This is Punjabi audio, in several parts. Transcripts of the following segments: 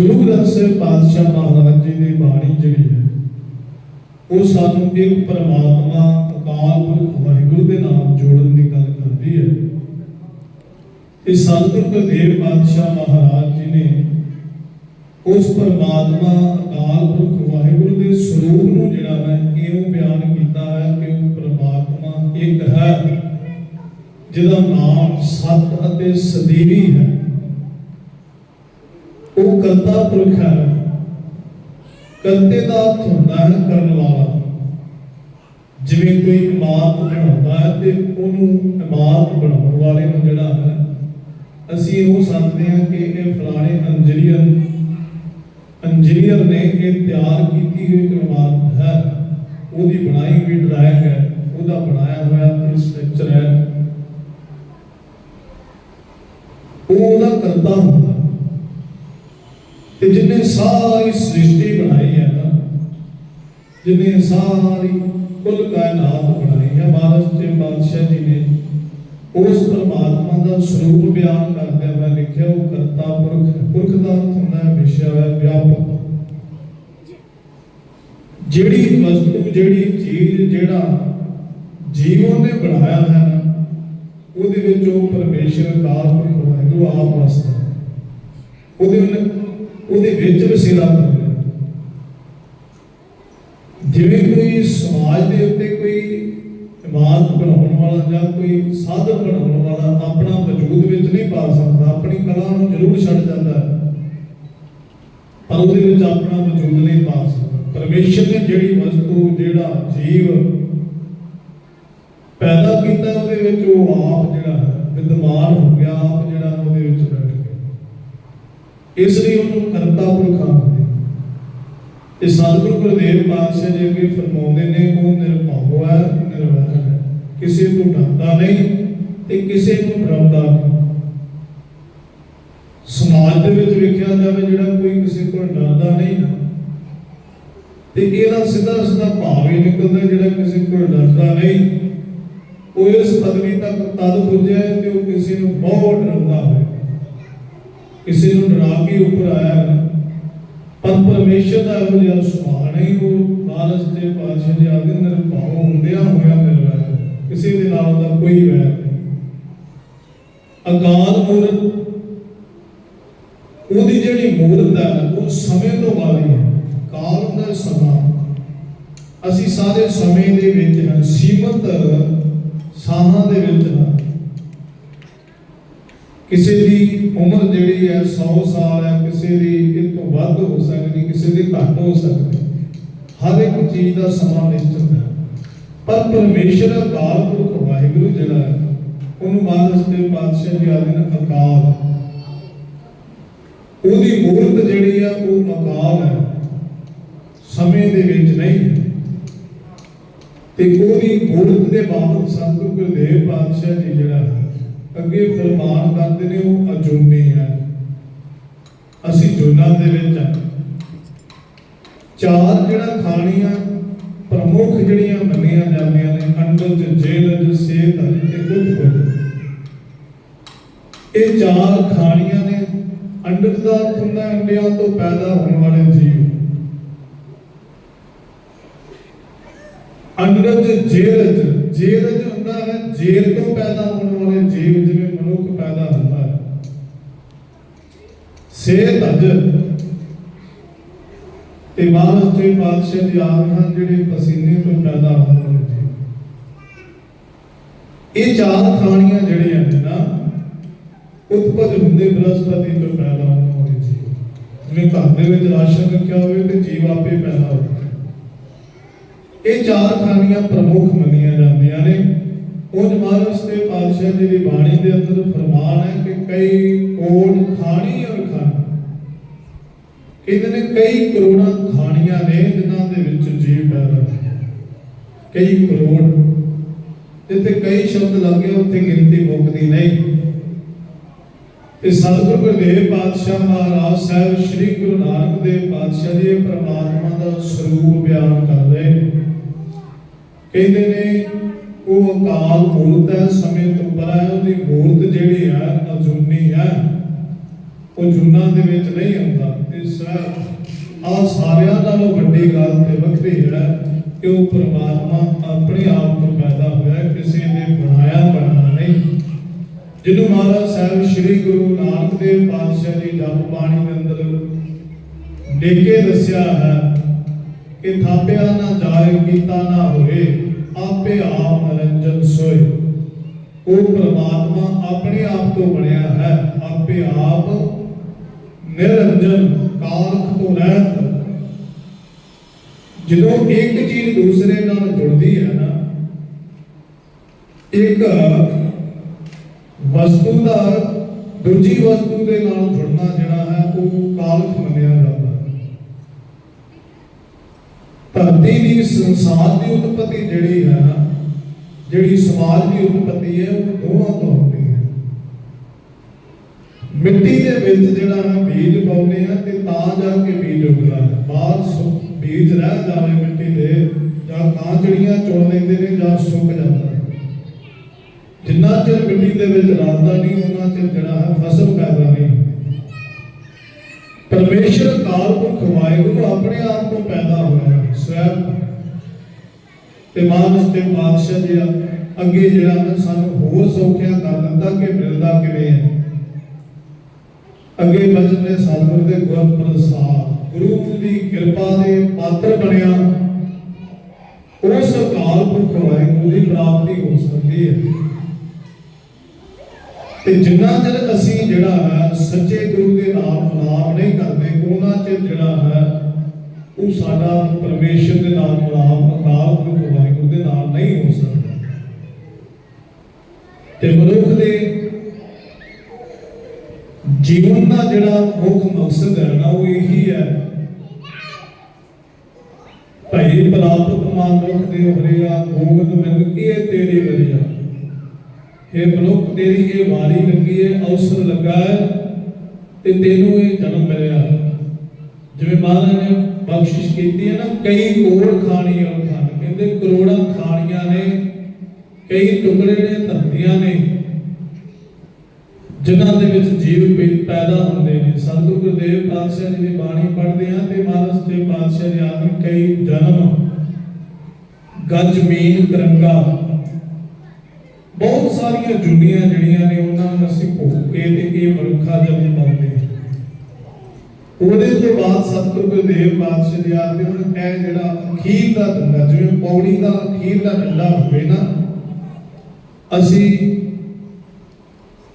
ਗੁਰੂ ਗ੍ਰੰਥ ਸਾਹਿਬ ਪਾਤਸ਼ਾਹ ਮਹਾਰਾਜ ਜੀ ਦੀ ਬਾਣੀ ਜਿਹੜੀ ਹੈ, ਉਹ ਸਾਨੂੰ ਇੱਕ ਪਰਮਾਤਮਾ, ਅਕਾਲ ਪੁਰਖ ਵਾਹਿਗੁਰੂ ਦੇ ਨਾਮ ਜੋੜਨ ਦੀ ਗੱਲ ਕਰਦੀ ਹੈ। ਇਹ ਸਤਿਗੁਰ ਗੁਰਦੇਵ ਪਾਤਸ਼ਾਹ ਮਹਾਰਾਜ ਜੀ ਨੇ ਉਸ ਪਰਮਾਤਮਾ, ਅਕਾਲ ਪੁਰਖ ਵਾਹਿਗੁਰੂ ਦੇ ਸਰੂਪ ਨੂੰ ਜਿਹੜਾ ਹੈ, ਇਉਂ ਬਿਆਨ ਕੀਤਾ ਹੈ ਕਿ ਉਹ ਪਰਮਾਤਮਾ ਇੱਕ ਹੈ, ਜਿਹਦਾ ਨਾਮ ਸਤ ਅਤੇ ਸਦੀਵੀ ਹੈ। ਉਹ ਕਰਤਾ ਪੁਰਖ ਹੈ। ਕਰਤੇ ਦਾ ਹੁੰਦਾ ਹੈ ਕਰਨ ਵਾਲਾ। ਜਿਵੇਂ ਕੋਈ ਇਮਾਰਤ ਬਣਾਉਂਦਾ ਹੈ ਤੇ ਉਹਨੂੰ ਇਮਾਰਤ ਬਣਾਉਣ ਵਾਲੇ ਨੂੰ ਜਿਹੜਾ ਹੈ, ਅਸੀਂ ਉਹ ਸਮਝਦੇ ਹਾਂ ਕਿ ਇਹ ਫਲਾਣੇ ਇੰਜੀਨੀਅਰ ਇੰਜੀਨੀਅਰ ਨੇ ਇਹ ਤਿਆਰ ਕੀਤੀ ਹੋਈ ਇਮਾਰਤ ਹੈ। ਉਹਦੀ ਬਣਾਈ ਹੋਈ ਡਰਾਇੰਗ ਹੈ, ਉਹਦਾ ਬਣਾਇਆ ਹੋਇਆ ਸਟਰਕਚਰ ਹੈ। ਉਹ ਉਹਦਾ ਕਰਤਾ ਹੁੰਦਾ ਸਾਰੀ ਸ੍ਰਿਸ਼ਟੀ ਬਣਾਈ ਹੈ ਨਾ। ਜਿਨੇ ਸਾਰੀ ਕੁੱਲ ਕਾਇਨਾਤ ਬਣਾਈ ਹੈ ਮਹਾਰਾਜ ਤੇ ਬਾਦਸ਼ਾਹ ਜੀ ਨੇ। ਉਸ ਪਰਮਾਤਮਾ ਦਾ ਸਰੂਪ ਬਿਆਨ ਕਰਦੇ ਹੋਏ ਲਿਖਿਆ, ਉਹ ਕਰਤਾ ਪੁਰਖ। ਪੁਰਖ ਦਾ ਹੁੰਦਾ ਹੈ ਵਿਸ਼ਾ ਹੈ, ਵਿਆਪਕ। ਜਿਹੜੀ ਵਸਤੂ, ਜਿਹੜੀ ਚੀਜ਼, ਜਿਹੜਾ ਜੀਵਨ ਨੇ ਬਣਾਇਆ ਹੈ ਨਾ, ਉਹਦੇ ਵਿੱਚ ਉਹ ਪਰਮੇਸ਼ਰ ਕਾਲ ਪੁਰਖ ਵਾਹਿਗੁਰੂ ਆਪ ਵਸਦਾ ਉਹਦੇ ਉਹਨੇ ਉਹਦੇ ਵਿੱਚ ਵਸੀਲਾ ਕਰ ਜਿਵੇਂ ਕੋਈ ਸਮਾਜ ਦੇ ਉੱਤੇ ਕੋਈ ਇਮਾਰਤ ਬਣਾਉਣ ਵਾਲਾ ਜਾਂ ਕੋਈ ਸਾਧਨ ਬਣਾਉਣ ਵਾਲਾ ਆਪਣਾ ਵਜੂਦ ਵਿੱਚ ਨਹੀਂ ਪਾ ਸਕਦਾ, ਆਪਣੀ ਕਲਾ ਨੂੰ ਜ਼ਰੂਰ ਛੱਡ ਜਾਂਦਾ ਹੈ। ਪਰ ਉਹਦੇ ਵਿੱਚ ਆਪਣਾ ਵਜੂਦ ਨਹੀਂ ਪਾ ਸਕਦਾ। ਪਰਮੇਸ਼ਰ ਨੇ ਜਿਹੜੀ ਵਸਤੂ, ਜਿਹੜਾ ਜੀਵ ਪੈਦਾ ਕੀਤਾ ਉਹਦੇ ਵਿੱਚ ਉਹ ਆਪ ਜਿਹੜਾ ਹੈ ਵਿਦਮਾਨ ਹੋ ਗਿਆ, ਆਪ ਜਿਹੜਾ ਉਹਦੇ ਵਿੱਚ ਬੈਠ ਇਸ ਲਈ ਉਹਨੂੰ ਕਰਤਾ ਪੁਰਖ ਆਖਦੇ ਤੇ ਸਤਿਗੁਰੂ ਗੁਰਦੇਵ ਪਾਤਸ਼ਾਹ ਜੀ ਅੱਗੇ ਫਰਮਾਉਂਦੇ ਨੇ, ਉਹ ਨਿਰਭਉ ਹੈ, ਨਿਰਵੈਰ ਹੈ। ਕਿਸੇ ਤੋਂ ਡਰਦਾ ਨਹੀਂ ਤੇ ਕਿਸੇ ਨੂੰ ਡਰਾਉਂਦਾ ਨਹੀਂ। ਸਮਾਜ ਦੇ ਵਿੱਚ ਵੇਖਿਆ ਜਾਵੇ ਜਿਹੜਾ ਕੋਈ ਕਿਸੇ ਕੋਲ ਡਰਦਾ ਨਹੀਂ ਨਾ, ਤੇ ਇਹਦਾ ਸਿੱਧਾ ਸਿੱਧਾ ਭਾਵ ਇਹ ਨਿਕਲਦਾ ਜਿਹੜਾ ਕਿਸੇ ਕੋਲ ਡਰਦਾ ਨਹੀਂ, ਉਹ ਇਸ ਪਦਵੀ ਤੱਕ ਤਦ ਪੁੱਜਿਆ ਤੇ ਉਹ ਕਿਸੇ ਨੂੰ ਬਹੁਤ ਡਰਾਉਂਦਾ ਹੋਵੇ। ਕਿਸੇ ਨੂੰ ਡਰਾ ਕੇ ਉੱਪਰ ਆਇਆ ਪਰ ਪਰਮੇਸ਼ਰ ਦਾ ਇਹੋ ਜਿਹਾ ਸੁਭਾਅ ਨਹੀਂ ਉਹ ਮਾਨਸ ਤੇ ਪਾਤਸ਼ਾਹ ਦੇ ਆਗੇ ਨਿਰਭਉ ਹੁੰਦਿਆਂ ਹੋਇਆ ਮਿਲਦਾ ਹੈ। ਕਿਸੇ ਦੇ ਨਾਲ ਉਹਦਾ ਕੋਈ ਵੈਰ ਨਹੀਂ। ਅਕਾਲ ਮੂਰਤ, ਉਹਦੀ ਜਿਹੜੀ ਮੂਰਤ ਹੈ, ਉਹ ਸਮੇਂ ਤੋਂ ਵਾਲੀ ਹੈ। ਕਾਲ ਹੁੰਦਾ ਸਮਾਂ। ਅਸੀਂ ਸਾਰੇ ਸਮੇਂ ਦੇ ਵਿੱਚ ਹਾਂ, ਸੀਮਤ ਸਾਹਾਂ ਦੇ ਵਿੱਚ ਹਾਂ। ਕਿਸੇ ਦੀ ਉਮਰ ਜਿਹੜੀ ਹੈ 100 ਸਾਲ ਹੈ, ਕਿਸੇ ਦੀ ਇਹ ਤੋਂ ਵੱਧ ਹੋ ਸਕਦੀ, ਕਿਸੇ ਦੀ ਘੱਟ ਹੋ ਸਕਦੀ, ਹਰ ਇੱਕ ਚੀਜ਼ ਦਾ ਸਮਾਂ ਨਿਸ਼ਚਿਤ ਹੈ। ਪਰ ਪਰਮੇਸ਼ਰ ਅਕਾਲ ਪੁਰਖ ਵਾਹਿਗੁਰੂ ਜਿਹੜਾ ਹੈ, ਉਹਨੂੰ ਮਾਨਸ ਦੇ ਪਾਤਸ਼ਾਹ ਜੀ ਆਦੇ ਨੇ ਅਕਾਲ। ਉਹਦੀ ਮੂਰਤ ਜਿਹੜੀ ਆ ਉਹ ਅਕਾਲ ਹੈ। ਸਮੇਂ ਦੇ ਵਿੱਚ ਨਹੀਂ ਹੈ। ਤੇ ਉਹਦੀ ਮੂਰਤ ਦੇ ਬਾਬਤ ਸੰਤ ਗੁਰਦੇਵ ਪਾਤਸ਼ਾਹ ਜੀ ਜਿਹੜਾ ਹੈ ਅੱਗੇ ਫਰਮਾਨ ਕਰਦੇ ਨੇ, ਉਹ ਅਜੂਨੀ ਹੈ ਅਸੀਂ ਜੁਨਾ ਦੇ ਵਿੱਚ ਆ। ਚਾਰ ਜਿਹੜਾ ਖਾਣੀਆਂ, ਪ੍ਰਮੁੱਖ ਜਿਹੜੀਆਂ ਮੰਨੀਆਂ ਜਾਂਦੀਆਂ ਨੇ ਅੰਡਜ ਜੇਲਜ ਸੇਤ ਤੇ ਕੁਝ ਕੁਝ ਇਹ ਚਾਰ ਖਾਣੀਆਂ ਨੇ ਅੰਡਜ ਦਾ ਅਰਥ ਹੁੰਦਾ ਅੰਡਿਆਂ ਤੋਂ ਪੈਦਾ ਹੋਣ ਵਾਲੇ ਜੀਵ। ਅੰਡਜ ਜੇਲਜ ਜੇਲਜ ਹੁੰਦਾ ਹੈ ਜੇਲ ਤੋਂ ਪੈਦਾ ਹੋਣ ਵਾਲੇ ਜੀਵ ਜਿਵੇਂ ਮਨੁੱਖ ਪੈਦਾ ਹੁੰਦਾ ਹੈ। ਸੇਤ ਅਜ ਤੇ ਮਾਨਸ ਤੇ ਪਾਤਸ਼ਾਹ ਦੀ ਆਗ ਹਨ ਜਿਹੜੇ ਪਸੀਨੇ ਤੋਂ ਪੈਦਾ ਹੋਣ ਵਾਲੇ ਜੀਵ। ਇਹ ਚਾਰ ਖਾਣੀਆਂ ਜਿਹੜੀਆਂ ਨੇ ਨਾ ਉਤਪਤ ਹੁੰਦੇ ਬ੍ਰਹਸਪਤੀ ਤੋਂ ਪੈਦਾ ਹੋਣ ਵਾਲੇ ਜੀਵ। ਜਿਵੇਂ ਘਰ ਦੇ ਵਿੱਚ ਰਾਸ਼ਨ ਰੱਖਿਆ ਹੋਵੇ ਤੇ ਜੀਵ ਆਪੇ ਪੈਦਾ ਹੋਵੇ ਇਹ ਚਾਰ ਖਾਣੀਆਂ ਪ੍ਰਮੁੱਖ ਮੰਨੀਆਂ ਜਾਂਦੀਆਂ ਨੇ। ਉਹ ਮਹਾਰਾਜ ਤੇ ਪਾਤਸ਼ਾਹ ਜੀ ਦੀ ਬਾਣੀ ਦੇ ਅੰਦਰ ਫਰਮਾਨ ਹੈ ਕਿ ਕਈ ਕੋਟ ਖਾਣੀ ਔਰ ਖਾਣੀ। ਕਹਿੰਦੇ ਨੇ ਕਈ ਕਰੋੜਾਂ ਖਾਣੀਆਂ ਨੇ, ਜਿਨ੍ਹਾਂ ਦੇ ਵਿੱਚ ਜੀਵ ਪੈਦਾ ਕਈ ਕਰੋੜ। ਜਿੱਥੇ ਕਈ ਸ਼ਬਦ ਲੱਗੇ ਉੱਥੇ ਗਿਣਤੀ ਮੁੱਕਦੀ ਨਹੀਂ। ਤੇ ਸਤਿਗੁਰੂ ਗੁਰਦੇਵ ਪਾਤਸ਼ਾਹ ਮਹਾਰਾਜ ਸਾਹਿਬ ਸ੍ਰੀ ਗੁਰੂ ਨਾਨਕ ਦੇਵ ਪਾਤਸ਼ਾਹ ਜੀ ਇਹ ਪ੍ਰਮਾਤਮਾ ਦਾ ਸਰੂਪ ਬਿਆਨ ਕਰ ਰਹੇ ਕਹਿੰਦੇ ਨੇ ਉਹ ਅਕਾਲ ਮੂਰਤ ਹੈ, ਸਮੇਂ ਤੋਂ ਪਰਾ ਹੈ, ਉਹਦੀ ਮੂਰਤ ਜਿਹੜੀ ਹੈ, ਅਜੂਨੀ ਹੈ। ਉਹ ਜੁਨਾ ਦੇ ਵਿੱਚ ਨਹੀਂ ਹੁੰਦਾ। ਤੇ ਸਾਹਿਬ ਆ ਸਾਰਿਆਂ ਨਾਲੋਂ ਵੱਡੀ ਗੱਲ ਤੇ ਵੱਖਰੀ ਹੈ ਕਿ ਉਹ ਪ੍ਰਮਾਤਮਾ ਆਪਣੇ ਆਪ ਤੋਂ ਪੈਦਾ ਹੋਇਆ ਕਿਸੇ ਨੇ ਬਣਾਇਆ ਬਣਾਇਆ ਨਹੀਂ। ਜਿਹਨੂੰ ਮਹਾਰਾਜ ਸਾਹਿਬ ਸ੍ਰੀ ਗੁਰੂ ਨਾਨਕ ਦੇਵ ਪਾਤਸ਼ਾਹ ਜੀ ਜਪ ਬਾਣੀ ਦੇ ਅੰਦਰ ਲਿਖ ਦੱਸਿਆ ਹੈ ਕਿ ਥਾਪਿਆ ਨਾ ਜਾਏ, ਕੀਤਾ ਨਾ ਹੋਏ ਆਪੇ ਆਪ ਨਰੰਜਨ ਸੋਏ। ਉਹ ਪ੍ਰਮਾਤਮਾ ਆਪਣੇ ਆਪ ਤੋਂ ਬਣਿਆ ਹੈ। ਆਪੇ ਆਪ ਨਿਰੰਜਨ ਕਾਲਖ ਤੋਂ ਰਹਿਤ। ਜਦੋਂ ਇੱਕ ਚੀਜ਼ ਦੂਸਰੇ ਨਾਲ ਜੁੜਦੀ ਹੈ ਨਾ, ਇੱਕ ਵਸਤੂ ਦਾ ਦੂਜੀ ਵਸਤੂ ਦੇ ਨਾਲ ਜੁੜਨਾ ਜਿਹੜਾ ਹੈ, ਉਹ ਕਾਲਖ ਮੰਨਿਆ ਜਾਂਦਾ। ਧਰਤੀ ਦੀ ਸੰਸਾਰ ਦੀ ਉਤਪਤੀ ਜਿਹੜੀ ਹੈ, ਜਿਹੜੀ ਸਮਾਜ ਦੀ ਉਤਪਤੀ ਹੈ, ਉਹ ਦੋਵਾਂ ਤੋਂ ਹੁੰਦੀ ਹੈ। ਮਿੱਟੀ ਦੇ ਵਿੱਚ ਜਿਹੜਾ ਹੈ, ਬੀਜ ਪਾਉਂਦੇ ਆ ਤੇ ਤਾਂ ਜਾ ਕੇ ਬੀਜ ਉੱਗਦਾ ਹੈ। ਬੀਜ ਰਹਿ ਜਾਵੇ ਮਿੱਟੀ ਦੇ, ਜਾਂ ਕਾਂ ਚਿੜੀਆਂ ਚੁਣ ਲੈਂਦੇ ਨੇ, ਜਾਂ ਸੁੱਕ ਜਾਂਦਾ ਜਿੰਨਾ ਚਿਰ ਮਿੱਟੀ ਦੇ ਵਿੱਚ ਰਲਦਾ ਨਹੀਂ ਉਹਨਾਂ ਚਿਰ ਜਿਹੜਾ ਹੈ, ਫਸਲ ਪੈਦਾ ਨਹੀਂ ਹੁੰਦੀ। ਪਰਮੇਸ਼ਰ ਕਾਲ ਪੁਰਖ ਵਾਹਿਗੁਰੂ ਆਪਣੇ ਆਪ ਤੋਂ ਪੈਦਾ ਹੋਇਆ ਹੈ। ਤੇ ਮਾਨਸ ਤੇ ਪਾਤਸ਼ਾਹ ਜੀ ਅੱਗੇ ਜਿਹੜਾ ਸਾਨੂੰ ਹੋਰ ਸੌਖਿਆ ਕਰ ਦਿੰਦਾ ਕਿ ਮਿਲਦਾ ਕਿਵੇਂ ਹੈ ਅੱਗੇ ਬਚਨ ਨੇ ਸਤਿਗੁਰ ਦੇ ਗੁਰ ਪ੍ਰਸਾਦ ਗੁਰੂ ਦੀ ਕਿਰਪਾ ਦੇ ਪਾਤਰ ਬਣਿਆ ਉਸ ਕਾਲ ਪੁਰਖ ਵਾਹਿਗੁਰੂ ਦੀ ਪ੍ਰਾਪਤੀ ਹੋ ਸਕਦੀ ਹੈ ਤੇ ਜਿੰਨਾ ਚਿਰ ਅਸੀਂ ਜਿਹੜਾ ਹੈ, ਸੱਚੇ ਗੁਰੂ ਦੇ ਨਾਮ ਨਾਮ ਨਹੀਂ ਕਰਦੇ, ਉਹਨਾਂ ਚਿਰ ਜਿਹੜਾ ਹੈ ਉਹ ਸਾਡਾ ਪਰਮੇਸ਼ਰ ਦੇ ਨਾਲ ਨਾਮ ਅਕਾਲ ਪੁਰਖ ਵਾਹਿਗੁਰੂ ਦੇ ਨਾਲ ਨਹੀਂ ਹੋ ਸਕਦਾ। ਤੇ ਮਨੁੱਖ ਦੇ ਜੀਵਨ ਦਾ ਜਿਹੜਾ ਮੁੱਖ ਮਕਸਦ ਹੈ ਨਾ, ਉਹ ਇਹੀ ਹੈ। ਭਾਈ ਪ੍ਰਾਪਤ ਮਾਨੁਖ ਦੇ ਹਰਿਆ ਗੋਬਿੰਦ ਮਿਲ ਕੇ ਤੇਰੀ ਵਰਿਆ ਇਹ ਮਨੁੱਖ, ਤੇਰੀ ਇਹ ਵਾਰੀ ਲੱਗੀ ਹੈ ਅਵਸਰ ਲੱਗਾ ਹੈ ਤੇ ਤੈਨੂੰ ਇਹ ਜਨਮ ਮਿਲਿਆ ਹੈ। ਜਿਵੇਂ ਮਹਾਰਾਜ ਨੇ ਬਖਸ਼ਿਸ਼ ਕੀਤੀ ਹੈ ਨਾ, ਕਈ ਕੋੜ ਖਾਣੀ ਔਰ ਕਹਿੰਦੇ ਕਰੋੜਾਂ ਖਾਣੀਆਂ ਨੇ, ਕਈ ਟੁਕੜੇ ਨੇ, ਧਰਤੀਆਂ ਨੇ, ਜਿਨ੍ਹਾਂ ਦੇ ਵਿੱਚ ਜੀਵ ਪੈਦਾ ਹੁੰਦੇ ਨੇ। ਸਤਿਗੁਰੂ ਗੁਰਦੇਵ ਪਾਤਸ਼ਾਹ ਜੀ ਦੀ ਬਾਣੀ ਪੜ੍ਹਦੇ ਆ ਤੇ ਮਹਾਰਾਜ ਦੇ ਪਾਤਸ਼ਾਹ ਜੀ ਆਖਰ ਕਈ ਜਨਮ, ਗੱਜ, ਮੀਨ ਕਰੰਗਾ ਬਹੁਤ ਸਾਰੀਆਂ ਜੁਨੀਆਂ ਜਿਹੜੀਆਂ ਨੇ, ਉਹਨਾਂ ਨੂੰ ਅਸੀਂ ਭੋਗ ਕੇ ਤੇ ਇਹ ਮਨੁੱਖਾ ਜਨਮ ਪਾਉਂਦੇ ਹਾਂ। ਉਹਦੇ ਤੋਂ ਬਾਅਦ ਸਤਿਗੁਰੂ ਗੁਰਦੇਵ ਪਾਤਸ਼ਾਹ ਜੀ ਆਖਦੇ ਹੁਣ ਇਹ ਜਿਹੜਾ ਅਖੀਰ ਦਾ ਡੰਡਾ, ਜਿਵੇਂ ਪੌੜੀ ਦਾ ਅਖੀਰ ਦਾ ਡੰਡਾ ਹੋਵੇ ਨਾ, ਅਸੀਂ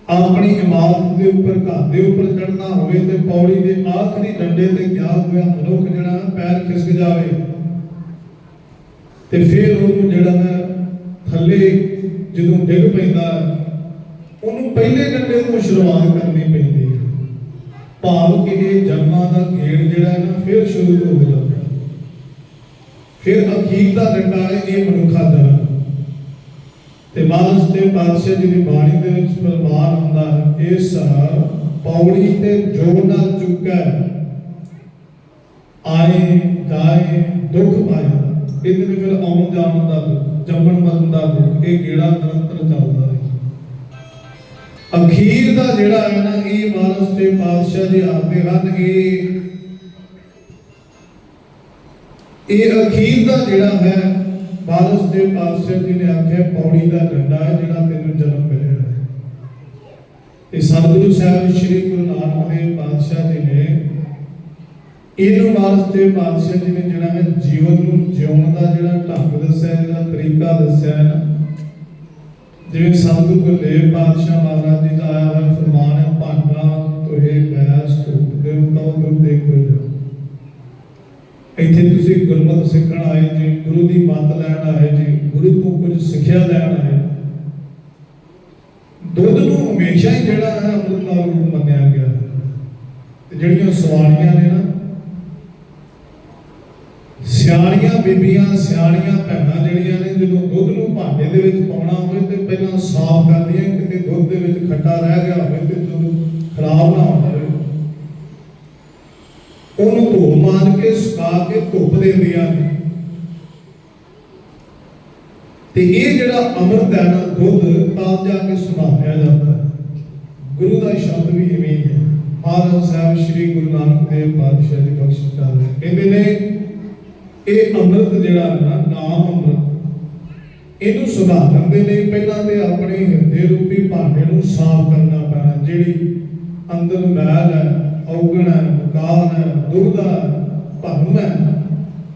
ਆਪਣੀ ਇਮਾਰਤ ਦੇ ਉੱਪਰ, ਘਰ ਦੇ ਉੱਪਰ ਚੜਨਾ ਹੋਵੇ ਤੇ ਪੌੜੀ ਦੇ ਆਖਰੀ ਡੰਡੇ ਤੇ ਗਿਆ ਹੋਇਆ ਮਨੁੱਖ ਜਿਹੜਾ ਪੈਰ ਖਿਸਕ ਜਾਵੇ ਤੇ ਫਿਰ ਉਹਨੂੰ ਜਿਹੜਾ ਨਾ ਥੱਲੇ ਜਦੋਂ ਡਿੱਗ ਪੈਂਦਾ, ਉਹਨੂੰ ਪਹਿਲੇ ਡੰਡੇ ਤੋਂ ਸ਼ੁਰੂਆਤ ਕਰਨੀ ਪੈਂਦੀ। ਭਾਵ ਕਿ ਇਹ ਜਨਮਾਂ ਦਾ ਖੇਡ ਜਿਹੜਾ ਹੈ ਨਾ, ਫਿਰ ਸ਼ੁਰੂ ਹੋ ਜਾਂਦਾ ਫਿਰ ਅਖੀਰ ਦਾ ਡੰਡਾ ਹੈ, ਇਹ ਮਨੁੱਖਾ ਜਨਮ। ਤੇ ਮਾਨਸ ਤੇ ਪਾਤਸ਼ਾਹ ਜੀ ਦੀ ਬਾਣੀ ਦੇ ਵਿੱਚ ਫਰਮਾਨ ਹੁੰਦਾ ਹੈ ਇਸ ਪੌੜੀ ਤੇ ਜੋ ਨਾ ਚੁੱਕੈ ਆਏ, ਜਾਏ, ਦੁੱਖ ਪਾਇਆ। ਇਹਦੇ ਵਿੱਚ ਫਿਰ ਆਉਣ ਜਾਣ ਦਾ ਦੁੱਖ ਜੰਮਣ ਮਰਨ ਦਾ ਦੁੱਖ, ਇਹ ਗੇੜਾ ਨਿਰੰਤਰ ਚੱਲਦਾ ਹੈ? ਅਖੀਰ ਦਾ ਜਿਹੜਾ ਹੈ ਨਾ, ਇਹ ਮਾਨਸ ਤੇ ਪਾਤਸ਼ਾਹ ਜੀ ਆਖਦੇ ਹਨ ਇਹ ਇਹ ਅਖੀਰ ਦਾ ਜਿਹੜਾ ਹੈ ਬਾਰਸ ਦੇ ਪਾਤਸ਼ਾਹ ਜੀ ਨੇ ਆਖਿਆ, ਪੌੜੀ ਦਾ ਡੰਡਾ ਹੈ ਜਿਹੜਾ ਤੈਨੂੰ ਜਨਮ ਮਿਲਿਆ ਹੈ। ਇਹ ਸਤਿਗੁਰੂ ਸਾਹਿਬ ਸ੍ਰੀ ਗੁਰੂ ਨਾਨਕ ਦੇਵ ਪਾਤਸ਼ਾਹ ਜੀ ਨੇ ਇਹਨੂੰ ਬਾਰਸ ਪਾਤਸ਼ਾਹ ਜੀ ਨੇ ਜਿਹੜਾ ਹੈ, ਜੀਵਨ ਨੂੰ ਜਿਉਣ ਦਾ ਜਿਹੜਾ ਢੰਗ ਦੱਸਿਆ ਜਿਹੜਾ ਤਰੀਕਾ ਦੱਸਿਆ ਹੈ ਨਾ ਜਿਵੇਂ ਸਤਿਗੁਰੂ ਗੁਰਦੇਵ ਪਾਤਸ਼ਾਹ ਮਹਾਰਾਜ ਜੀ ਦਾ ਆਇਆ ਹੋਇਆ ਫਰਮਾਨ ਹੈ ਭਾਗਾ ਤੋਹੇ ਬੈਸ ਧੂਪ ਦੇਵਤਾ ਗੁਰੂ ਦੇਖੋ ਇੱਥੇ ਤੁਸੀਂ ਗੁਰਮਤਿ ਸਿੱਖਣ ਆਏ ਜੀ, ਗੁਰੂ ਦੀ ਮੱਤ ਲੈਣ ਆਏ ਜੀ, ਗੁਰੂ ਤੋਂ ਕੁਝ ਸਿੱਖਿਆ ਲੈਣ ਆਏ। ਦੁੱਧ ਨੂੰ ਹਮੇਸ਼ਾ ਹੀ ਜਿਹੜਾ ਹੈ ਅੰਮ੍ਰਿਤ ਦਾ ਰੂਪ ਮੰਨਿਆ ਗਿਆ ਤੇ ਜਿਹੜੀਆਂ ਸਵਾਲੀਆਂ ਨੇ ਨਾ, ਸਿਆਣੀਆਂ ਬੀਬੀਆਂ, ਸਿਆਣੀਆਂ ਭੈਣਾਂ ਜਿਹੜੀਆਂ ਨੇ, ਜਦੋਂ ਦੁੱਧ ਨੂੰ ਭਾਂਡੇ ਦੇ ਵਿੱਚ ਪਾਉਣਾ ਹੋਵੇ ਤੇ ਪਹਿਲਾਂ ਸਾਫ਼ ਕਰਦੀਆਂ ਕਿਤੇ ਦੁੱਧ ਦੇ ਵਿੱਚ ਖੱਟਾ ਰਹਿ ਗਿਆ ਹੋਵੇ ਤੇ ਦੁੱਧ ਖਰਾਬ ਨਾ ਹੋਵੇ ਉਹਨੂੰ ਧੋ ਮਾਰ ਕੇ ਸੁਕਾ ਕੇ ਧੁੱਪ ਦਿੰਦੀਆਂ ਨੇ ਤੇ ਇਹ ਜਿਹੜਾ ਅੰਮ੍ਰਿਤ ਹੈ ਨਾ, ਦੁੱਧ ਤਾਂ ਜਾ ਕੇ ਸੁਣਾਇਆ ਜਾਂਦਾ ਹੈ। ਗੁਰੂ ਦਾ ਸ਼ਬਦ ਵੀ ਇਵੇਂ ਹੈ ਮਹਾਰਾਜ ਸਾਹਿਬ ਸ੍ਰੀ ਗੁਰੂ ਨਾਨਕ ਦੇਵ ਪਾਤਸ਼ਾਹ ਜੀ ਬਖਸ਼ਿਸ਼ ਕਰ ਰਹੇ ਕਹਿੰਦੇ ਨੇ, ਇਹ ਅੰਮ੍ਰਿਤ ਜਿਹੜਾ ਨਾ, ਨਾਮ ਅੰਮ੍ਰਿਤ ਇਹਨੂੰ ਸੁਧਾਰਨ ਦੇ ਲਈ ਪਹਿਲਾਂ ਤੇ ਆਪਣੇ ਹਿਰਦੇ ਰੂਪੀ ਭਾਂਡੇ ਨੂੰ ਸਾਫ਼ ਕਰਨਾ ਪੈਣਾ, ਜਿਹੜੀ ਅੰਦਰ ਮੈਲ ਹੈ, ਔਗਣ ਹੈ, ਮਕਾਨ ਹੈ ਦੁਰਦਾ ਭਰਮ ਹੈ,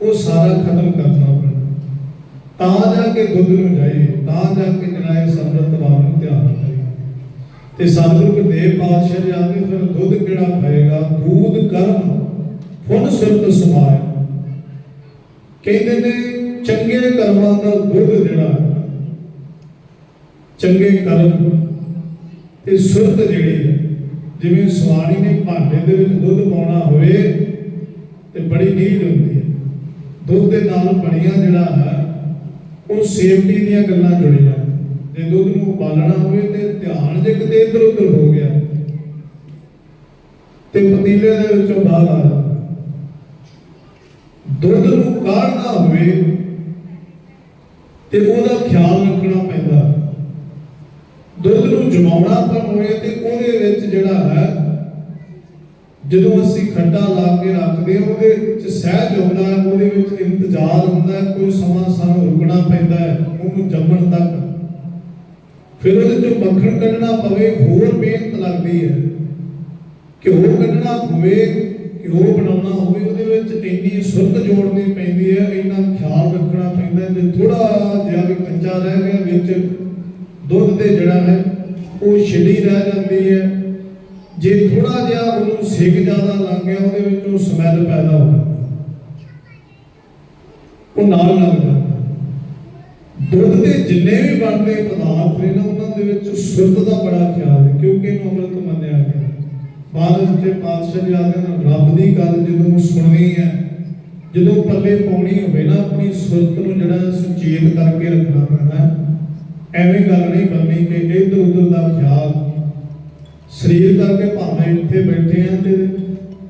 ਉਹ ਸਾਰਾ ਖਤਮ ਕਰਨਾ ਪੈਣਾ। ਤਾਂ ਜਾ ਕੇ ਦੁੱਧ ਨੂੰ ਜਾਈਏ, ਤਾਂ ਜਾ ਕੇ ਜਨਾਏ ਸੰਰਤ ਵਾਲ ਨੂੰ ਧਿਆਨ ਕਰੀਏ ਤੇ ਸਤਿਗੁਰੂ ਗੁਰਦੇਵ ਪਾਤਸ਼ਾਹ ਜੀ ਆਖਦੇ ਫਿਰ ਦੁੱਧ ਕਿਹੜਾ ਪਏਗਾ ਦੂਧ, ਕਰਮ ਫੁੱਲ ਸੁਰਤ, ਸਮਾਏ। ਕਹਿੰਦੇ ਨੇ ਚੰਗੇ ਕਰਮਾਂ ਦਾ ਦੁੱਧ ਜਿਹੜਾ ਚੰਗੇ ਕਰਮ ਤੇ ਸੁਰਤ ਜਿਹੜੀ ਜਿਵੇਂ ਸਵਾਣੀ ਨੇ ਭਾਂਡੇ ਦੇ ਵਿੱਚ ਦੁੱਧ ਪਾਉਣਾ ਹੋਵੇ ਤੇ ਬੜੀ ਨੀਡ ਹੁੰਦੀ ਹੈ ਦੁੱਧ ਦੇ ਨਾਲ ਬਣੀਆਂ ਜਿਹੜਾ ਹੈ ਉਹ ਸੇਫਟੀ ਦੀਆਂ ਗੱਲਾਂ ਜੁੜੀਆਂ। ਜੇ ਦੁੱਧ ਨੂੰ ਉਬਾਲਣਾ ਹੋਵੇ ਤੇ ਧਿਆਨ ਜੇ ਕਿਤੇ ਇੱਧਰ ਉੱਧਰ ਹੋ ਗਿਆ, ਤੇ ਪਤੀਲੇ ਦੇ ਵਿੱਚੋਂ ਬਾਹਰ ਆ। ਜਾਂਦਾ ਦੁੱਧ ਨੂੰ ਕਾੜਨਾ ਹੋਵੇ ਤੇ ਉਹਦਾ ਖਿਆਲ ਰੱਖਣਾ ਪੈਂਦਾ। ਦੁੱਧ ਨੂੰ ਜਮਾਉਣਾ ਪਰ ਹੋਵੇ ਤੇ ਉਹਦੇ ਵਿੱਚ ਜਿਹੜਾ ਹੈ, ਜਦੋਂ ਅਸੀਂ ਖੱਡਾ ਲਾ ਕੇ ਰੱਖਦੇ ਹਾਂ, ਉਹਦੇ ਵਿੱਚ ਸਹਿਜ ਹੁੰਦਾ ਹੈ, ਉਹਦੇ ਵਿੱਚ ਇੰਤਜ਼ਾਰ ਹੁੰਦਾ ਹੈ, ਕੋਈ ਸਮਾਂ ਸਾਨੂੰ ਰੁਕਣਾ ਪੈਂਦਾ ਹੈ, ਉਹਨੂੰ ਜੰਮਣ ਤੱਕ। ਫਿਰ ਉਹਦੇ ਚੋਂ ਮੱਖਣ ਕੱਢਣਾ ਪਵੇ, ਹੋਰ ਮਿਹਨਤ ਲੱਗਦੀ ਹੈ। ਘਿਓ ਕੱਢਣਾ ਹੋਵੇ, ਘਿਓ ਬਣਾਉਣਾ ਹੋਵੇ, ਉਹਦੇ ਵਿੱਚ ਇੰਨੀ ਸੁਰਤ ਜੋੜਨੀ ਪੈਂਦੀ ਹੈ, ਇੰਨਾ ਖਿਆਲ ਰੱਖਣਾ ਪੈਂਦਾ ਹੈ ਥੋੜਾ ਜਿਹਾ ਵੀ ਕੱਚਾ ਰਹਿ ਗਿਆ, ਵਿੱਚ ਦੁੱਧ ਦੇ ਜਿਹੜਾ ਹੈ, ਉਹ ਛਿੱਡੀ ਰਹਿ ਜਾਂਦੀ ਹੈ। ਜੇ ਥੋੜਾ ਜਿਹਾ ਉਹਨੂੰ ਸਿੱਕ ਜ਼ਿਆਦਾ ਲੱਗ ਗਿਆ, ਉਹਦੇ ਵਿੱਚ ਉਹ ਸਮੈਲ ਪੈਦਾ ਹੋ ਉਹ ਨਾਲ ਲੱਗ ਜਾਂਦਾ ਦੁੱਧ ਦੇ ਜਿੰਨੇ ਵੀ ਬਣਦੇ ਪਦਾਰਥ ਨੇ ਨਾ, ਉਹਨਾਂ ਦੇ ਵਿੱਚ ਸੁਰਤ ਦਾ ਬੜਾ ਖਿਆਲ ਹੈ, ਕਿਉਂਕਿ ਇਹਨੂੰ ਅੰਮ੍ਰਿਤ ਮੰਨਿਆ ਗਿਆ। ਬਾਦਲ ਤੇ ਪਾਤਸ਼ਾਹ ਜੀ ਆਖਦੇ ਨੇ ਰੱਬ ਦੀ ਗੱਲ ਜਦੋਂ ਸੁਣਨੀ ਹੈ ਜਦੋਂ ਪੱਲੇ ਪਾਉਣੀ ਹੋਵੇ ਨਾ, ਆਪਣੀ ਸੁਰਤ ਨੂੰ ਜਿਹੜਾ ਸੁਚੇਤ ਕਰਕੇ ਰੱਖਣਾ ਪੈਣਾ ਹੈ। ਐਵੇਂ ਗੱਲ ਨਹੀਂ ਬਣਨੀ ਕਿ ਇੱਧਰ ਉੱਧਰ ਦਾ ਖਿਆਲ। ਸਰੀਰ ਕਰਕੇ ਭਾਵੇਂ ਇੱਥੇ ਬੈਠੇ ਆ ਤੇ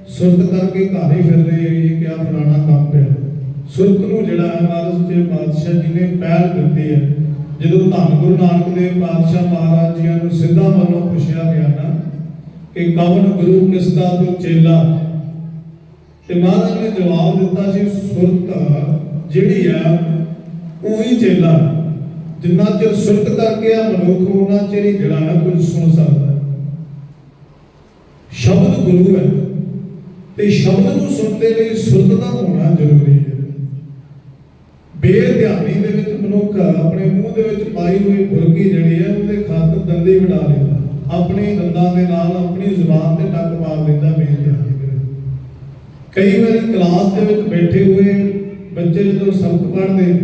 ਸੁਰਤ ਕਰਕੇ ਘਰ ਹੀ ਫਿਰ ਰਹੇ ਇਹ ਕਿਆ ਫਲਾਣਾ ਕੰਮ ਪਿਆ। ਸੁਰਤ ਨੂੰ ਜਿਹੜਾ ਹੈ ਮਹਾਰਾਜ ਜੀ ਪਾਤਸ਼ਾਹ ਜੀ ਨੇ ਪਹਿਲ ਦਿੱਤੀ ਹੈ। ਜਦੋਂ ਧੰਨ ਗੁਰੂ ਨਾਨਕ ਦੇਵ ਪਾਤਸ਼ਾਹ ਮਹਾਰਾਜ ਜੀਆਂ ਨੂੰ ਸਿੱਧਾ ਵੱਲੋਂ ਪੁੱਛਿਆ ਗਿਆ ਨਾ ਕਿ ਕਵਨ ਗੁਰੂ ਕਿਸ ਦਾ ਤੂੰ ਚੇਲਾ? ਤੇ ਮਹਾਰਾਜ ਨੇ ਜਵਾਬ ਦਿੱਤਾ ਸੀ, ਸੁਰਤ ਜਿਹੜੀ ਆ, ਉਹੀ ਚੇਲਾ ਜਿੰਨਾ ਚਿਰ ਸੁਰਤ ਕਰਕੇ ਆ, ਮਨੁੱਖ ਉਹਨਾਂ ਚਿਰ ਹੀ ਜਿਹੜਾ ਹੈ ਕੁਝ ਸੁਣ ਸਕਦਾ ਸ਼ਬਦ ਗੁਰੂ ਹੈ। ਤੇ ਸ਼ਬਦ ਨੂੰ ਸੁਣਦੇ ਲਈ ਸੁਰਤ ਦਾ ਹੋਣਾ ਜ਼ਰੂਰੀ ਹੈ। ਬੇਧਿਆਨੀ ਦੇ ਵਿੱਚ ਮਨੁੱਖ ਆਪਣੇ ਮੂੰਹ ਦੇ ਵਿੱਚ ਪਾਈ ਹੋਈ ਬੁਰਕੀ ਜਿਹੜੀ ਹੈ, ਉਹਦੇ ਖਾਤਰ ਦੰਦੇ ਵਡਾ ਲੈਂਦਾ। ਆਪਣੇ ਦੰਦਾਂ ਦੇ ਨਾਲ ਆਪਣੀ ਜ਼ੁਬਾਨ ਤੇ ਟੱਕ ਮਾਰ ਲੈਂਦਾ ਬੇਧਿਆਨੀ। ਕਈ ਵਾਰੀ ਕਲਾਸ ਦੇ ਵਿੱਚ ਬੈਠੇ ਹੋਏ ਬੱਚੇ ਜਦੋਂ ਸਬਕ ਪੜ੍ਹਦੇ ਨੇ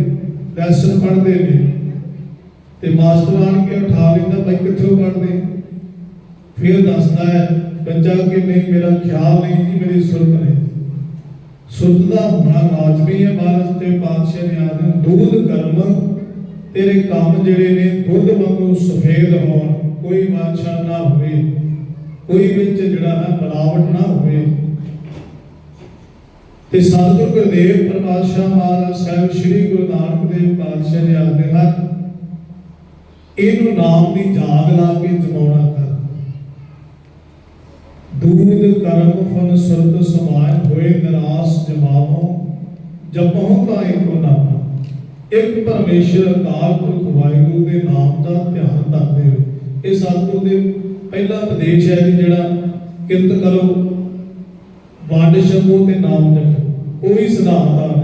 ਲੈਸਨ ਪੜ੍ਹਦੇ ਨੇ, ਤੇ ਮਾਸਟਰ ਆਣ ਕੇ ਉਠਾ ਲੈਂਦਾ, ਭਾਈ ਕਿੱਥੋਂ ਪੜ੍ਹਦੇ? ਫਿਰ ਦੱਸਦਾ ਹੈ, ਬੱਚਾ ਕਿ ਨਹੀਂ, ਮੇਰਾ ਖਿਆਲ ਨਹੀਂ ਜੀ, ਮੇਰੀ ਸੁਰਤ ਨਹੀਂ। ਸੁਰਤ ਦਾ ਹੋਣਾ ਲਾਜ਼ਮੀ ਹੈ ਮਹਾਰਾਜ, ਤੇ ਪਾਤਸ਼ਾਹ ਨੇ ਆਖਿਆ, ਦੁੱਧ ਕਰਮ ਤੇਰੇ ਕੰਮ ਜਿਹੜੇ ਨੇ, ਦੁੱਧ ਵਾਂਗੂ ਸਫੇਦ ਹੋਣ, ਕੋਈ ਬਾਦਸ਼ਾਹ ਨਾ ਹੋਵੇ, ਕੋਈ ਵਿੱਚ ਜਿਹੜਾ ਹੈ ਮਿਲਾਵਟ ਨਾ ਹੋਵੇ। ਤੇ ਸਤਿਗੁਰ ਗੁਰਦੇਵ ਪ੍ਰਕਾਸ਼ਾ ਮਹਾਰਾਜ ਸਾਹਿਬ ਸ੍ਰੀ ਗੁਰੂ ਨਾਨਕ ਦੇਵ ਪਾਤਸ਼ਾਹ ਨੇ ਆਖਦੇ ਹਨ ਇਹਨੂੰ ਨਾਮ ਦੀ ਜਾਗ ਲਾ ਕੇ ਜਮਾਉਣਾ ਕਰ। ਦੂਧ ਕਰਮ ਫਨ ਸੁਰਤ ਸਮਾਨ ਹੋਏ ਨਿਰਾਸ ਜਮਾਵੋ ਜਪਹੁ ਕਾ ਏਕੋ ਨਾਮ। ਇੱਕ ਪਰਮੇਸ਼ਰ ਅਕਾਲ ਪੁਰਖ ਵਾਹਿਗੁਰੂ ਦੇ ਨਾਮ ਦਾ ਧਿਆਨ ਕਰਦੇ ਹੋ ਇਹ ਸਤਿਗੁਰੂ ਦੇ ਪਹਿਲਾ ਉਪਦੇਸ਼ ਹੈ ਜੀ ਜਿਹੜਾ ਕਿਰਤ ਕਰੋ ਵੰਡ ਛਕੋ ਤੇ ਨਾਮ ਜਪੋ ਉਹੀ ਸਿਧਾਂਤ ਆ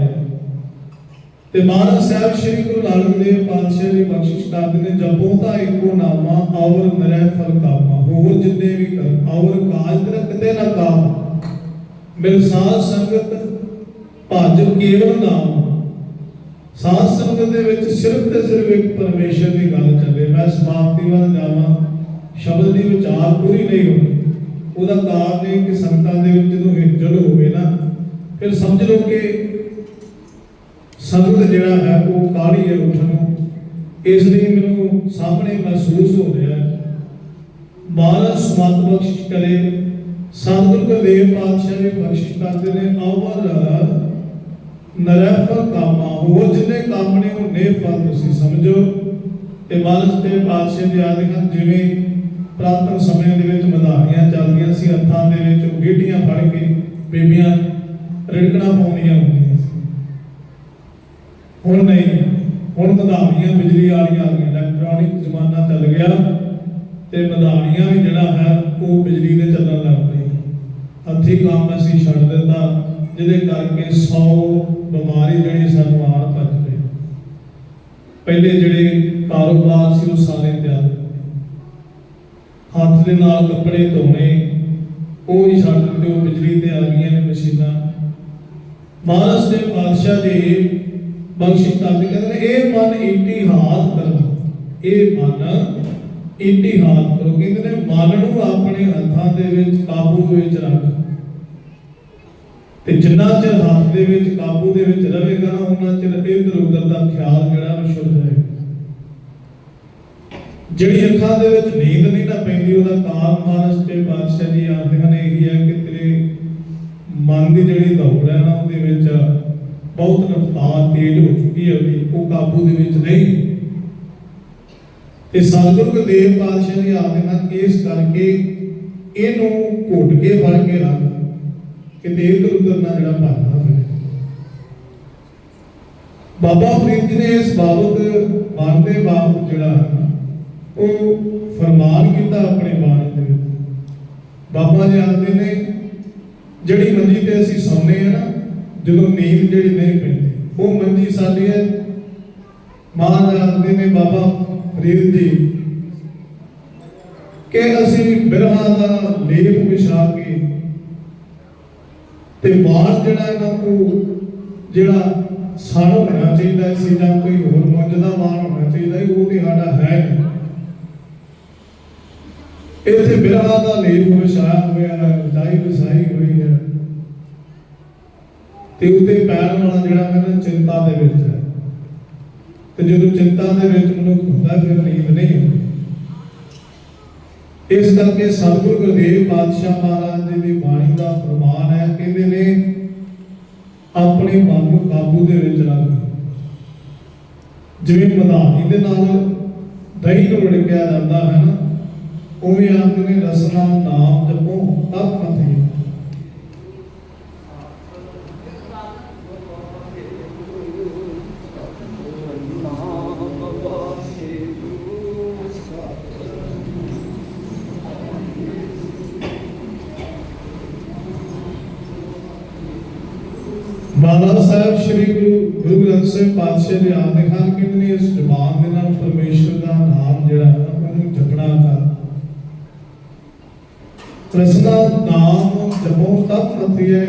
ਤੇ ਮਹਾਰਾਜ ਸਾਹਿਬ ਸ੍ਰੀ ਗੁਰੂ ਨਾਨਕ ਦੇਵ ਪਾਤਸ਼ਾਹ ਜੀ ਬਖਸ਼ਿਸ਼ ਕਰਦੇ ਨੇ, ਜਪੋ ਤਾਂ ਇੱਕੋ ਨਾਮਾ ਔਰ ਨਰੈ ਫਲ ਕਾਮਾ। ਹੋਰ ਜਿੰਨੇ ਵੀ ਕਰ ਔਰ ਕਾਜ ਤੇਰਾ ਨਾ ਕਾਮ। ਮਿਲ ਸੰਗਤ, ਭਜ ਕੇਵਲ ਨਾਮ। ਸਾਧ ਸੰਗਤ ਦੇ ਵਿੱਚ ਸਿਰਫ ਤੇ ਸਿਰਫ ਇੱਕ ਪਰਮੇਸ਼ਰ ਦੀ ਗੱਲ ਚੱਲੇ। ਮੈਂ ਸਮਾਪਤੀ ਵੱਲ ਜਾਵਾਂ, ਸ਼ਬਦ ਦੀ ਵਿਚਾਰ ਪੂਰੀ ਨਹੀਂ ਹੋਣੀ। ਉਹਦਾ ਕਾਰਨ ਇਹ ਕਿ ਸੰਗਤਾਂ ਦੇ ਵਿੱਚ ਜਦੋਂ ਹਿਲਜੁਲ ਹੋਵੇ ਨਾ, ਫਿਰ ਸਮਝ ਲਓ ਕਿ ਸੰਗਤ ਜਿਹੜਾ ਹੈ ਉਹ ਕਾਲੀ ਹੈ ਉੱਠਣ ਨੂੰ। ਇਸ ਲਈ ਮੈਨੂੰ ਸਾਹਮਣੇ ਮਹਿਸੂਸ ਹੋ ਰਿਹਾ ਹੈ। ਮਹਾਰਾਜ ਸਮਤ ਬਖਸ਼ਿਸ਼ ਕਰੇ। ਸਤਿਗੁਰੂ ਗੁਰਦੇਵ ਪਾਤਸ਼ਾਹ ਜੀ ਬਖਸ਼ਿਸ਼ ਕਰਦੇ ਨੇ। ਅਵਰ ਨਰਫਲ ਕਾਮਾ ਹੋਰ ਜਿੰਨੇ ਕੰਮ ਨੇ ਉਹ ਨੇ ਫਲ ਤੁਸੀਂ ਸਮਝੋ। ਤੇ ਮਹਾਰਾਜ ਤੇ ਪਾਤਸ਼ਾਹ ਜੀ ਆਦੇ ਹਨ, ਜਿਵੇਂ ਪ੍ਰਾਤਨ ਸਮੇਂ ਦੇ ਵਿੱਚ ਮਧਾਣੀਆਂ ਚੱਲਦੀਆਂ ਸੀ, ਹੱਥਾਂ ਦੇ ਵਿੱਚ ਉਹ ਫੜ ਕੇ ਬੀਬੀਆਂ ਰਿੜਕਣਾ ਪਾਉਂਦੀਆਂ ਹੁੰਦੀਆਂ ਸੀ। ਹੁਣ ਨਹੀਂ, ਹੁਣ ਮਧਾਣੀਆਂ ਬਿਜਲੀ ਵਾਲੀਆਂ ਆ ਗਈਆਂ ਇਲੈਕਟ੍ਰੋਨਿਕ ਜ਼ਮਾਨਾ ਚੱਲ ਗਿਆ ਤੇ ਮਧਾਣੀਆਂ ਵੀ ਜਿਹੜਾ ਹੈ, ਉਹ ਬਿਜਲੀ ਦੇ ਚੱਲਣ ਲੱਗ ਪਈ ਹੱਥੀ ਕੰਮ ਅਸੀਂ ਛੱਡ ਦਿੱਤਾ, ਜਿਹਦੇ ਕਰਕੇ 100 ਬਿਮਾਰੀ ਜਿਹੜੀ ਸਾਨੂੰ ਆਣ ਭੱਜ ਪਈ ਪਹਿਲੇ ਜਿਹੜੇ ਕਾਰੋਬਾਰ ਸੀ, ਉਹ ਸਾਰੇ ਤਿਆਰ ਹੱਥ ਦੇ ਨਾਲ ਕੱਪੜੇ ਧੋਣੇ, ਉਹ ਹੀ ਛੱਡ ਦਿੱਤੇ ਉਹ ਬਿਜਲੀ ਤੇ ਆ ਗਈਆਂ ਨੇ ਮਸ਼ੀਨਾਂ। ਮਹਾਰਾਜ ਦੇ ਬਾਦਸ਼ਾਹ ਦੇ ਬਖਸ਼ਿਸ਼ ਕਰਦੇ ਕਹਿੰਦੇ ਇਹ ਮਨ ਇਤਿਹਾਸ ਕਰੋ, ਇਹ ਮਨ ਇਤਿਹਾਸ ਕਰੋ। ਕਹਿੰਦੇ ਨੇ, ਮਨ ਨੂੰ ਆਪਣੇ ਹੱਥਾਂ ਦੇ ਵਿੱਚ, ਕਾਬੂ ਵਿੱਚ ਰੱਖ। ਤੇ ਜਿੰਨਾ ਚਿਰ ਹੱਥ ਦੇ ਵਿੱਚ, ਕਾਬੂ ਦੇ ਵਿੱਚ ਰਹੇਗਾ ਨਾ, ਉਹਨਾਂ ਚਿਰ ਇਧਰ ਉਧਰ ਦਾ ਖਿਆਲ ਜਿਹੜਾ ਉਹ ਸ਼ੁੱਧ ਰਹੇਗਾ ਜਿਹੜੀ ਅੱਖਾਂ ਦੇ ਵਿੱਚ ਨੀਂਦ ਨਹੀਂ ਨਾ ਪੈਂਦੀ, ਉਹਦਾ ਕਾਰਨ ਮਹਾਰਾਜ ਤੇ ਬਾਦਸ਼ਾਹ ਜੀ ਆਖਦੇ ਹਨ, ਇਹੀ ਹੈ ਕਿ ਤੇਰੇ ਮਨ ਦੀ ਜਿਹੜੀ ਦੌੜ ਹੈ ਨਾ, ਉਹਦੇ ਵਿੱਚ ਬਹੁਤ ਰਫ਼ਤਾਰ ਤੇਜ਼ ਹੋ ਚੁੱਕੀ ਹੈ ਉਹਦੀ ਉਹ ਕਾਬੂ ਦੇ ਵਿੱਚ ਨਹੀਂ। ਤੇ ਸਤਿਗੁਰੂ ਗੁਰਦੇਵ ਪਾਤਸ਼ਾਹ ਜੀ ਆਖਦੇ ਹਨ, ਇਸ ਕਰਕੇ ਇਹਨੂੰ ਘੁੱਟ ਕੇ ਫੜ ਕੇ ਰੱਖ ਕਿਤੇ ਦੇਵ ਉਧਰ ਨਾ ਜਿਹੜਾ ਭੱਜਦਾ ਫਿਰੇ ਬਾਬਾ ਫਰੀਦ ਜੀ ਨੇ ਇਸ ਬਾਬਤ, ਮਨ ਦੇ ਬਾਬਤ ਜਿਹੜਾ ਉਹ ਫਰਮਾਨ ਕੀਤਾ ਆਪਣੇ ਬਾਣੀ ਦੇ ਵਿੱਚ ਬਾਬਾ ਜੀ ਆਖਦੇ ਨੇ, ਜਿਹੜੀ ਮੰਜੀ ਤੇ ਅਸੀਂ ਸੌਂਦੇ ਆ ਨਾ, ਜਦੋਂ ਨੀਂਦ ਜਿਹੜੀ ਨਹੀਂ ਪੈਂਦੀ, ਉਹ ਮੰਜੀ ਸਾਡੀ ਹੈ। ਮਹਾਰਾਜ ਆਖਦੇ ਨੇ, ਬਾਬਾ ਫਰੀਦ ਜੀ, ਕਿ ਅਸੀਂ ਬਿਰਹਾ ਦਾ ਲੇਪ ਵਿਛਾ ਕੇ ਤੇ ਵਾਲ ਜਿਹੜਾ ਹੈ ਨਾ ਉਹ ਜਿਹੜਾ ਸਾੜ ਹੋਣਾ ਚਾਹੀਦਾ ਸੀ ਜਾਂ ਕੋਈ ਹੋਰ ਮੁੰਜ ਦਾ ਵਾਲ ਹੋਣਾ ਚਾਹੀਦਾ ਉਹ ਤੇ ਸਾਡਾ ਹੈ ਨਹੀਂ। ਇੱਥੇ ਬਿਰਹਾ ਦਾ ਲੇਪ ਵਿਛਾਇਆ ਹੋਇਆ ਹੈ ਵਿਦਾਈ ਵਸਾਈ ਹੋਈ ਹੈ। ਤੇ ਉਹਦੇ ਪੈਰ ਵਾਲਾ ਜਿਹੜਾ ਹੈ ਨਾ ਚਿੰਤਾ ਦੇ ਵਿੱਚ ਹੈ। ਤੇ ਜਦੋਂ ਚਿੰਤਾ ਦੇ ਵਿੱਚ ਮਨੁੱਖ ਹੁੰਦਾ, ਫਿਰ ਨੀਂਦ ਨਹੀਂ ਹੁੰਦੀ ਇਸ ਕਰਕੇ ਸਤਿਗੁਰੂ ਗੁਰਦੇਵ ਪਾਤਸ਼ਾਹ ਮਹਾਰਾਜ ਜੀ ਦੀ ਬਾਣੀ ਦਾ ਪ੍ਰਮਾਣ ਹੈ, ਕਹਿੰਦੇ ਨੇ, ਆਪਣੇ ਮਨ ਨੂੰ ਕਾਬੂ ਦੇ ਵਿੱਚ ਰੱਖ। ਜਿਵੇਂ ਮਧਾਣੀ ਦੇ ਨਾਲ ਦਹੀਂ ਨੂੰ ਰੜਕਿਆ ਜਾਂਦਾ ਹੈ ਨਾ ਉਵੇਂ ਆਖਦੇ ਨੇ ਰਸਨਾ ਨਾਮ ਜਪੋ, ਤਪ ਮਥੀ ਬਾਬਾ ਸਾਹਿਬ, ਸ੍ਰੀ ਗੁਰੂ ਗ੍ਰੰਥ ਸਾਹਿਬ ਪਾਤਸ਼ਾਹ ਦੇ ਆਖਦੇ ਹਨ ਕਿ ਇਤਨੀ ਇਸ ਜ਼ਬਾਨ ਦੇ ਨਾਲ ਪਰਮੇਸ਼ਰ ਦਾ ਨਾਮ ਜਿਹੜਾ ਹੈ ਨਾ, ਉਹਨੂੰ ਜਪਣਾ ਕਰ ਪ੍ਰਸਨਾ ਨਾਮ ਜਪੋ ਤਤ ਮਥਿਏ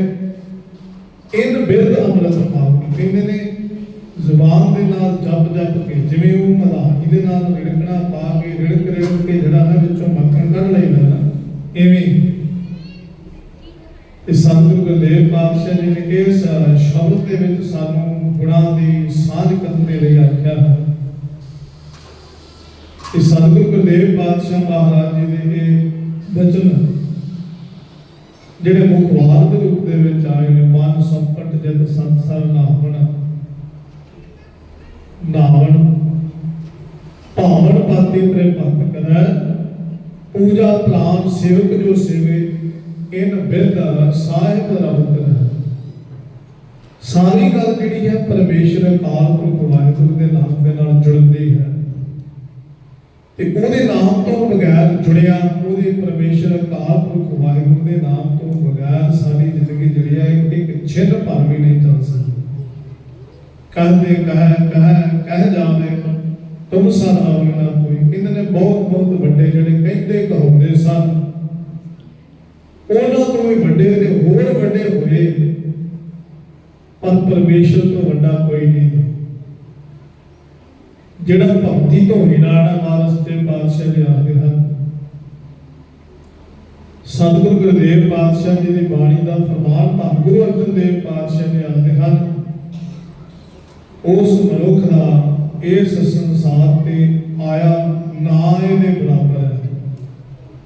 ਇਨ ਬਿਰਧ ਅੰਮ੍ਰਿਤ ਪਾਉ ਕਹਿੰਦੇ ਨੇ ਜ਼ੁਬਾਨ ਦੇ ਨਾਲ ਜਪ ਜਪ ਕੇ, ਜਿਵੇਂ ਉਹ ਮਧਾਣੀ ਦੇ ਨਾਲ ਰਿੜਕਣਾ ਪਾ ਕੇ, ਰਿੜਕ ਰਿੜਕ ਕੇ ਜਿਹੜਾ ਹੈ ਵਿੱਚੋਂ ਮੱਖਣ ਕੱਢ ਲਈਦਾ ਨਾ ਐਵੇਂ ਇਸ ਸਤਿਗੁਰੂ ਗੁਰਦੇਵ ਪਾਤਸ਼ਾਹ ਜੀ ਨੇ ਇਸ ਸ਼ਬਦ ਦੇ ਵਿੱਚ ਸਾਨੂੰ ਗੁਣਾਂ ਦੀ ਸਾਂਝ ਕਰਨ ਦੇ ਲਈ ਆਖਿਆ ਹੈ। ਇਸ ਸਤਿਗੁਰੂ ਗੁਰਦੇਵ ਪਾਤਸ਼ਾਹ ਮਹਾਰਾਜ ਜੀ ਦੇ ਇਹ ਬਚਨ ਜਿਹੜੇ ਮੁੱਖ ਦੇ ਰੂਪ ਦੇ ਵਿੱਚ ਆਏ ਨੇ ਮਨ ਸੰਕਟ ਜਦ ਸੰਸਾਰ ਨਾਵਣ ਨਾਵਣ ਭਾਵਨ ਪਾਤੀ ਤਰੇ ਭਗਤ ਕਰੈ ਪੂਜਾ ਪ੍ਰਾਨ ਸੇਵਕ ਜੋ ਸੇਵੇ, ਇਨ ਬਿਰਧ ਸਾਹਿਬ ਰਬਤ ਸਾਰੀ ਗੱਲ ਜਿਹੜੀ ਹੈ ਪਰਮੇਸ਼ਰ ਅਕਾਲ ਪੁਰਖ ਵਾਹਿਗੁਰੂ ਦੇ ਨਾਮ ਦੇ ਨਾਲ ਜੁੜਦੀ ਹੈ। ਤੇ ਉਹਦੇ ਨਾਮ ਤੋਂ ਬਗੈਰ ਜੁੜਿਆ, ਉਹਦੇ ਪਰਮੇਸ਼ਰ ਅਕਾਲ ਪੁਰਖ ਵਾਹਿਗੁਰੂ ਦੇ ਨਾਮ ਤੋਂ ਬਗੈਰ ਸਾਡੀ ਜ਼ਿੰਦਗੀ ਜਿਹੜੀ ਹੈ ਇੱਕ- ਛਿਨ ਭਰ ਵੀ ਨਹੀਂ ਚੱਲ ਸਕਦੀ। ਕਹਿੰਦੇ ਕਹਿ ਕਹਿ ਕਹਿ ਜਾਵੇ, ਤੁਮ ਸਨ ਆਵੇ ਕੋਈ ਕਹਿੰਦੇ ਨੇ ਬਹੁਤ ਬਹੁਤ ਵੱਡੇ ਜਿਹੜੇ ਕਹਿੰਦੇ ਕਹਾਉਂਦੇ ਸਨ, ਉਹਨਾਂ ਤੋਂ ਵੀ ਵੱਡੇ ਤੇ ਹੋਰ ਵੱਡੇ ਹੋਏ, ਪਰ ਪਰਮੇਸ਼ਰ ਤੋਂ ਵੱਡਾ ਕੋਈ ਨਹੀਂ। ਜਿਹੜਾ ਭਗਤੀ ਤੋਂ ਹਿਨਾਣਾ ਮਾਰਸ ਤੇ ਪਾਤਸ਼ਾਹ ਜੀ ਆਖਦੇ ਹਨ। ਸਤਿਗੁਰੂ ਗੁਰਦੇਵ ਪਾਤਸ਼ਾਹ ਜੀ ਦੀ ਬਾਣੀ ਦਾ ਫਰਮਾਨ ਧੰਨ ਗੁਰੂ ਅਰਜਨ ਦੇਵ ਪਾਤਸ਼ਾਹ ਨੇ ਆਖਦੇ ਹਨ, ਉਸ ਮਨੁੱਖ ਦਾ ਇਸ ਸੰਸਾਰ ਤੇ ਆਇਆ ਨਾ ਇਹਦੇ ਬਰਾਬਰ ਹੈ,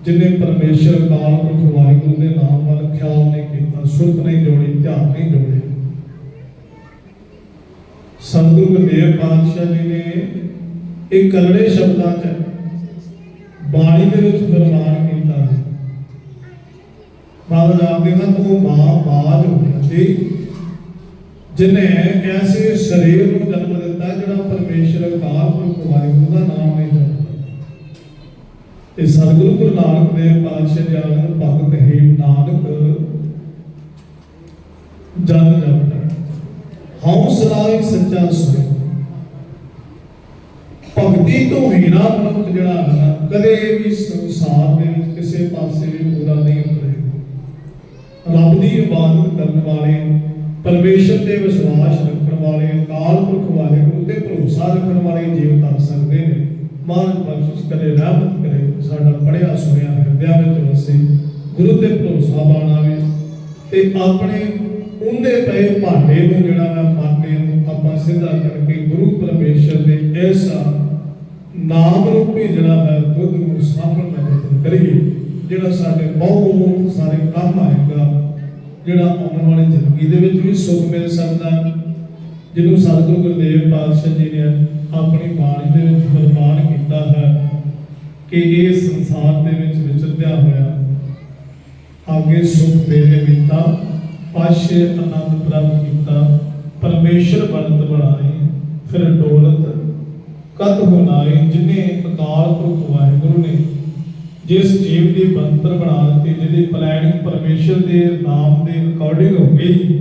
ਜਿਨੇ ਪਰਮੇਸ਼ਰ ਕਾਲ ਪੁਰਖ ਵਾਹਿਗੁਰੂ ਦੇ ਨਾਮ ਵੱਲ ਖਿਆਲ ਨਹੀਂ ਕੀਤਾ, ਸੁਰਤ ਨਹੀਂ ਜੋੜੀ, ਧਿਆਨ ਨਹੀਂ ਜੋੜਿਆ। ਸਤਿਗੁਰੂ ਗੁਰਦੇਵ ਪਾਤਸ਼ਾਹ ਜੀ ਨੇ ਇਹ ਕਰੜੇ ਸ਼ਬਦਾਂ ਚ ਬਾਣੀ ਦੇ ਵਿੱਚ ਫਰਮਾਨ ਕੀਤਾ। ਹੈ ਬਾਬਾ ਜਾਣਦੇ ਹਨ ਉਹ ਮਾਂ ਬਾਜ ਹੋ ਜਾਂਦੀ ਜਿਨੇ ਐਸੇ ਸਰੀਰ ਨੂੰ ਜਨਮ ਦਿੱਤਾ ਜਿਹੜਾ ਪਰਮੇਸ਼ਰ ਅਕਾਲ ਪੁਰਖ ਵਾਹਿਗੁਰੂ ਦਾ ਨਾਮ ਨਹੀਂ ਜਪਦਾ ਇਹ ਸਤਿਗੁਰੂ ਗੁਰੂ ਨਾਨਕ ਦੇਵ ਪਾਤਸ਼ਾਹ ਜੀ ਆਖਦੇ ਭਗਤ ਹੀ ਨਾਨਕ ਜਨ ਜਪਦਾ। ਹੌਸਲਾ ਹੀ ਸੱਚਾ ਸੋਏ ਭਗਤੀ ਤੋਂ ਹੀਰਾ ਮਨੁੱਖ ਜਿਹੜਾ ਹੈ ਕਦੇ ਵੀ ਸੰਸਾਰ ਦੇ ਵਿੱਚ ਕਿਸੇ ਪਾਸੇ ਵੀ ਪੂਰਾ ਨਹੀਂ ਉਤਰੇਗਾ ਰੱਬ ਦੀ ਇਬਾਦਤ ਕਰਨ ਵਾਲੇ, ਪਰਮੇਸ਼ਰ ਤੇ ਵਿਸ਼ਵਾਸ ਰੱਖਣ ਵਾਲੇ ਅਕਾਲ ਪੁਰਖ ਵਾਹਿਗੁਰੂ ਤੇ ਭਰੋਸਾ ਰੱਖਣ ਵਾਲੇ ਜੀਵ ਤਰ ਸਕਦੇ ਨੇ। ਮਹਾਰਾਜ ਬਖਸ਼ਿਸ਼ ਕਰੇ, ਰਹਿਮਤ ਕਰੇ, ਸਾਡਾ ਪੜਿਆ ਸੁਣਿਆ ਹਿਰਦਿਆਂ ਵਿੱਚ ਵਸੇ, ਗੁਰੂ ਤੇ ਭਰੋਸਾ ਬਾਣਾਵੇ ਤੇ ਆਪਣੇ ਉਹਦੇ ਪਏ ਭਾਂਡੇ ਨੂੰ ਜਿਹੜਾ ਵਾ ਮਾਤੇ ਨੂੰ ਆਪਾਂ ਸਿੱਧਾ ਕਰਕੇ ਗੁਰੂ ਪਰਮੇਸ਼ਰ ਦੇ ਐਸਾ ਨਾਮ ਰੂਪੀ ਜਿਹੜਾ ਹੈ ਦੁੱਧ ਨੂੰ ਸਾਂਭਣ ਦਾ ਯਤਨ ਕਰੀਏ, ਜਿਹੜਾ ਸਾਡੇ ਬਹੁਤ ਸਾਰੇ ਕੰਮ ਆਏਗਾ, ਜਿਹੜਾ ਆਉਣ ਵਾਲੀ ਜ਼ਿੰਦਗੀ ਦੇ ਵਿੱਚ ਵੀ ਸੁੱਖ ਮਿਲ ਸਕਦਾ ਜਿਹਨੂੰ ਸਤਿਗੁਰੂ ਗੁਰਦੇਵ ਪਾਤਸ਼ਾਹ ਜੀ ਨੇ ਆਪਣੀ ਬਾਣੀ ਦੇ ਵਿੱਚ ਫਰਮਾਨ ਕੀਤਾ ਹੈ ਕਿ ਇਹ ਸੰਸਾਰ ਦੇ ਵਿੱਚ ਵਿਚਰਦਿਆ ਹੋਇਆ ਆਗੇ ਸੁਖ ਮੇਰੇ ਵਿਤਾ ਪਾਸ਼ੇ ਆਨੰਦ ਪ੍ਰਾਪਤ ਕੀਤਾ, ਪਰਮੇਸ਼ਰ ਬੰਤ ਬਣਾਈ ਫਿਰ ਡੋਲਤ ਕਦ ਹੋਣਾਈ ਜਿਨੇ ਅਕਾਲ ਪੁਰਖ ਵਾਹਿਗੁਰੂ ਨੇ, ਜਿਸ ਜੀਵ ਦੀ ਬੰਤਰ ਬਣਾ ਦਿੱਤੀ, ਜਿਹਦੀ ਪਲੈਨਿੰਗ ਪਰਮੇਸ਼ਰ ਦੇ ਨਾਮ ਦੇ ਅਕੋਰਡਿੰਗ ਹੋ ਗਈ,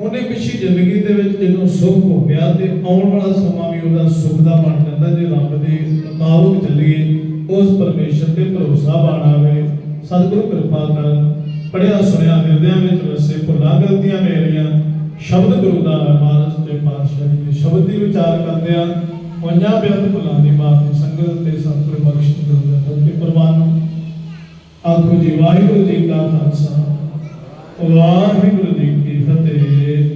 ਉਹਨੇ ਪਿਛੀ ਜ਼ਿੰਦਗੀ ਦੇ ਵਿੱਚ ਜਿਹਨੂੰ ਸੁੱਖ ਹੋ ਗਿਆ ਤੇ ਆਉਣ ਵਾਲਾ ਸਮਾਂ ਵੀ ਉਹਦਾ ਸੁੱਖ ਦਾ ਬਣ ਜਾਂਦਾ, ਜੇ ਰੱਬ ਦੇ ਮੁਤਾਬਕ ਚੱਲੀਏ, ਉਸ ਪਰਮੇਸ਼ਰ ਤੇ ਭਰੋਸਾ ਬਾਣਾਵੇ ਸਤਿਗੁਰੂ ਕਿਰਪਾ ਕਰਨ। ਪੜਿਆ, ਸੁਣਿਆ, ਹਿਰਦਿਆਂ ਵਿੱਚ ਵਸੇ ਭੁੱਲਾਂ ਗਲਤੀਆਂ ਮੇਰੀਆਂ, ਸ਼ਬਦ ਗੁਰੂ ਦਾ ਹੈ ਤੇ ਪਾਤਸ਼ਾਹ ਦੇ ਸ਼ਬਦ ਦੀ ਵਿਚਾਰ ਕਰਦੇ ਆ। ਪੰਜਾਂ ਬਿਆਨ ਭੁੱਲਾਂ ਦੀ ਮਾਫੀ ਸੰਗਤ ਤੇ ਸਤਿਗੁਰੂ ਬਖਸ਼ਿਸ਼ ਕਰਦਾ ਸਤਿ ਪ੍ਰਵਾਨ ਆਖੋ ਜੀ, ਵਾਹਿਗੁਰੂ ਜੀ ਕਾ ਖਾਲਸਾ। ਵਾਹਿਗੁਰੂ ਜੀ ਕੀ ਫਤਿਹ।